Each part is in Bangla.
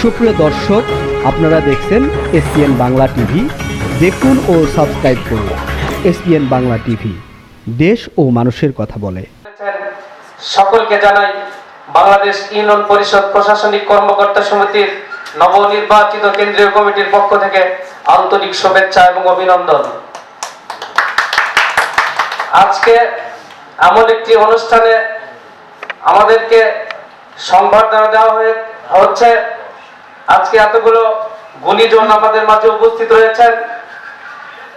সুপ্রিয় দর্শক, আপনারা দেখছেন এসপিএন বাংলা টিভি। দেখুন ও সাবস্ক্রাইব করুন এসপিএন বাংলা টিভি। দেশ ও মানুষের কথা বলে। সকলকে জানাই বাংলাদেশ ইউনিয়ন পরিষদ প্রশাসনিক কর্মকর্তা সমিতির নবনির্বাচিত কেন্দ্রীয় কমিটির পক্ষ থেকে আন্তরিক শুভেচ্ছা এবং অভিনন্দন। আজকে এমন একটি অনুষ্ঠানে আমাদেরকে সংবর্ধনা দেওয়া হয়ে হচ্ছে আজকে এতগুলো গুণীজন আমাদের মাঝে উপস্থিত রয়েছেন।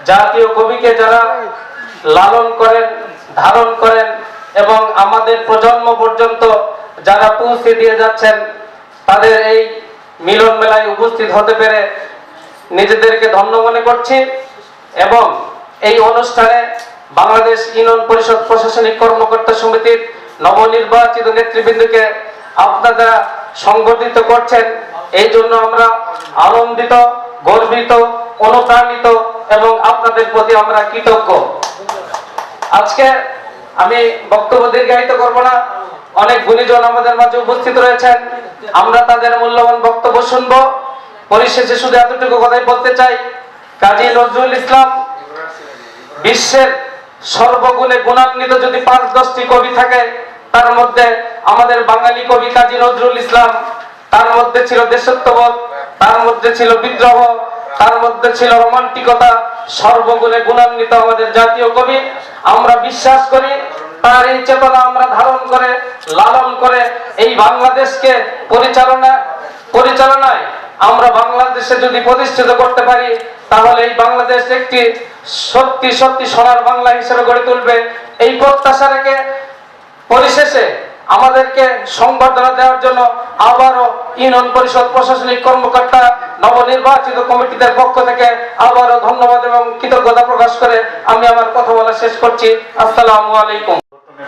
জাতীয় কবিকে যারা লালন করেন, ধারণ করেন এবং আমাদের প্রজন্ম পর্যন্ত যারা পৌঁছে দিয়ে যাচ্ছেন, তাদের এই মিলন মেলায় উপস্থিত হতে পেরে নিজেদেরকে ধন্য মনে করছি এবং এই অনুষ্ঠানে বাংলাদেশ ইউনিয়ন পরিষদ প্রশাসনিক কর্মকর্তা সমিতির নবনির্বাচিত নেতৃবৃন্দকে আপনারা সংগঠিত করছেন। এই জন্য আমরা আনন্দিত, গর্বিত, অনুপ্রাণিত এবং আপনাদের প্রতি আমরা কৃতজ্ঞ। আজকে আমি বক্তব্য দীর্ঘায়িত করব না। অনেক গুণীজন আমাদের মাঝে উপস্থিত রয়েছেন। আমরা তাদের মূল্যবান বক্তব্য শুনব। পরিশেষে শুধু এতটুকু কথাই বলতে চাই, কাজী নজরুল ইসলাম বিশ্বের সর্বগুণে গুণান্বিত যদি পাঁচ দশটি কবি থাকে, তার মধ্যে আমাদের বাঙালি কবি কাজী নজরুল ইসলাম তার মধ্যে ছিল দেশত্ববোধ, তার মধ্যে ছিল বিদ্রোহ, তার মধ্যে ছিল রোমান্টিকতা, সর্বগুণে গুণান্বিত আমাদের জাতীয় কবি। আমরা বিশ্বাস করি তার এই চেতনা আমরা ধারণ করে, লালন করে এই বাংলাদেশকে পরিচালনা, পরিচালনায় আমরা বাংলাদেশে যদি প্রতিষ্ঠিত করতে পারি, তাহলে এই বাংলাদেশ একটি সত্যি সত্যি সোনার বাংলা হিসেবে গড়ে তুলবে। এই প্রত্যাশা রেখে পরিশেষে আমাদেরকে সংবর্ধনা দেওয়ার জন্য আবারও ইউনিয়ন পরিষদ প্রশাসনিক কর্মকর্তা নবনির্বাচিত কমিটিদের পক্ষ থেকে আবারও ধন্যবাদ এবং কৃতজ্ঞতা প্রকাশ করে আমি আমার কথা বলা শেষ করছি। আসসালামু আলাইকুম।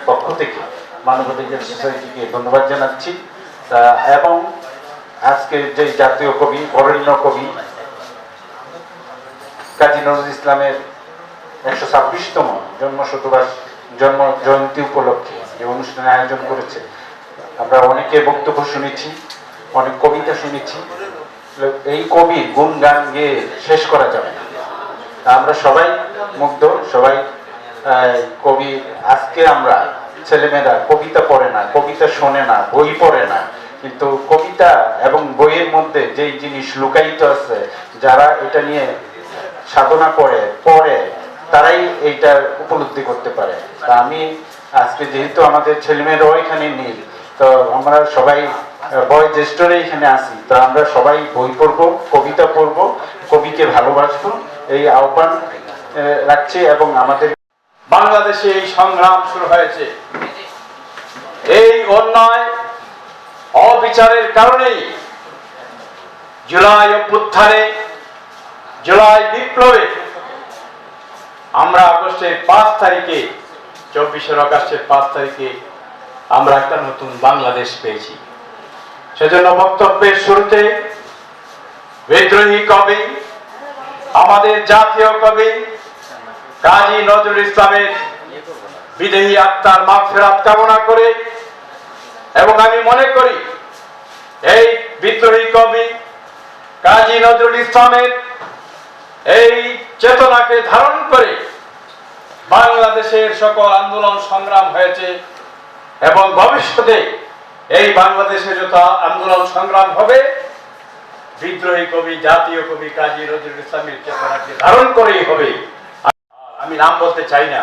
পক্ষ থেকে মানবাধিকার সোসাইটিকে ধন্যবাদ জানাচ্ছি। এবং আজকের যে জাতীয় কবি বরেণ্য কবি কাজী নজরুল ইসলামের একশো ছাব্বিশতম জন্ম জন্ম জয়ন্তী উপলক্ষে যে অনুষ্ঠানের আয়োজন করেছে। আমরা অনেকে বক্তব্য শুনেছি, অনেক কবিতা শুনেছি। এই কবি গুণ গান গেয়ে শেষ করা যাবে না। আমরা সবাই মুগ্ধ, সবাই কবি, আজকে আমরা ছেলেমেয়েরা কবিতা পড়ে না, কবিতা শোনে না, বই পড়ে না। কিন্তু কবিতা এবং বইয়ের মধ্যে যেই জিনিস লুকায়িত আছে, যারা এটা নিয়ে সাধনা করে, পড়ে, তারাই এইটা উপলব্ধি করতে পারে। আমি আজকে যেহেতু আমাদের ছেলেমেয়েরাও এখানে নেই তো আমরা সবাই আহ, বয়োজ্যেষ্ঠরা এখানে আসি তো আমরা সবাই বই পড়ব কবিতা পড়ব কবিকে ভালোবাসবো এই আহ্বান আহ, রাখছি এবং আমাদের বাংলাদেশে এই সংগ্রাম শুরু হয়েছে। এই অন্যায় অবিচারের কারণেই জুলাই অভ্যুত্থানে জুলাই বিপ্লবে আমরা আগস্টের পাঁচ তারিখে চব্বিশের আগস্টের পাঁচ তারিখে আমরা একটা নতুন বাংলাদেশ পেয়েছি। সেজন্য বক্তব্যের শুরুতে বিদ্রোহী কবি, আমাদের জাতীয় কবি কাজী নজরুল ইসলামের বিদেহী আত্মার মাগফিরাত কামনা করে এবং আমি মনে করি এই বিদ্রোহী কবি কাজী নজরুল ইসলামের এই চেতনাকে ধারণ করে বাংলাদেশের সকল আন্দোলন সংগ্রাম হয়েছে এবং ভবিষ্যতে এই বাংলাদেশে যত আন্দোলন সংগ্রাম হবে, বিদ্রোহী কবি, জাতীয় কবি কাজী নজরুল ইসলামের চেতনাকে ধারণ করেই হবে। আমি নাম বলতে চাই না।